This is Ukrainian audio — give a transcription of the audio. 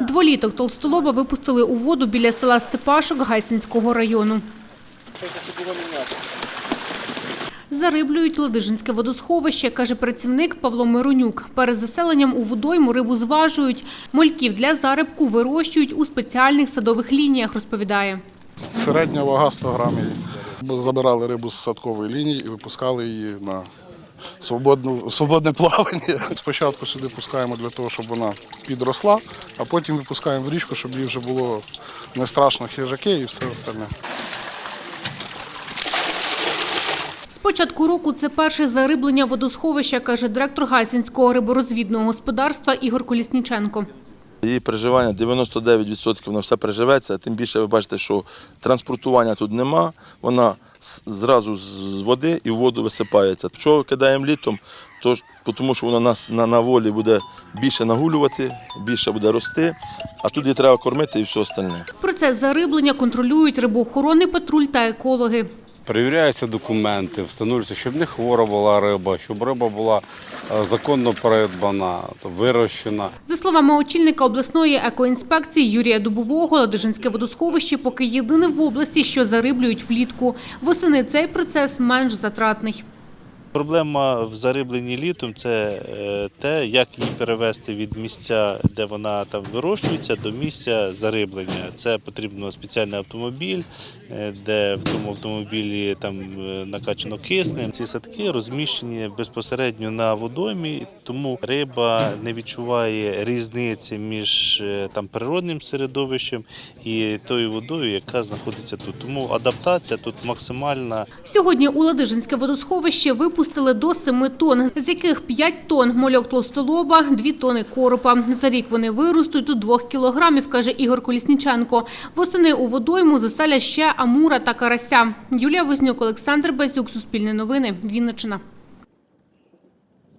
Дволіток толстолоба випустили у воду біля села Степашок Гайсинського району. Зариблюють Ладижинське водосховище, каже працівник Павло Миронюк. Перед заселенням у водойму рибу зважують. Мольків для зарибку вирощують у спеціальних садових лініях, розповідає. Середня вага 100 грамів. Забирали рибу з садкової лінії і випускали її на свободну, свободне плавання. Спочатку сюди пускаємо для того, щоб вона підросла, а потім випускаємо в річку, щоб їй вже було не страшно хижаки і все остальне. З початку року це перше зариблення водосховища, каже директор Гайсинського риборозвідного господарства Ігор Колісніченко. Її переживання 99% воно все переживеться. Тим більше ви бачите, що транспортування тут нема. Вона зразу з води і в воду висипається. Що кидаємо літом, то тому що вона нас на, на волі буде більше нагулювати, більше буде рости, а тут її треба кормити і все остальне. Процес зариблення контролюють рибоохоронний патруль та екологи. Перевіряються документи, встановлюється, щоб не хвора була риба, щоб риба була е, законно передбана, вирощена. За словами очільника обласної екоінспекції Юрія Дубового, Ладожинське водосховище поки єдине в області, що зариблюють влітку. Восени цей процес менш затратний. Проблема в зарибленні літом це е, те, як її перевести від місця, де вона там вирощується, до місця зариблення. Це потрібно спеціальний автомобіль, е, де в тому автомобілі там е, накачано киснем. Ці садки розміщені безпосередньо на водоймі, тому риба не відчуває різниці між там природним середовищем і тою водою, яка знаходиться тут. Тому адаптація тут максимальна. Сьогодні у Ладижинське водосховище випустили до 7 тонн, з яких 5 тонн мольок толстолоба, 2 тонни коропа. За рік вони виростуть до 2 кілограмів, каже Ігор Колісніченко. Восени у водойму заселять ще амура та карася. Юлія Вознюк, Олександр Базюк, Суспільне новини, Вінниччина.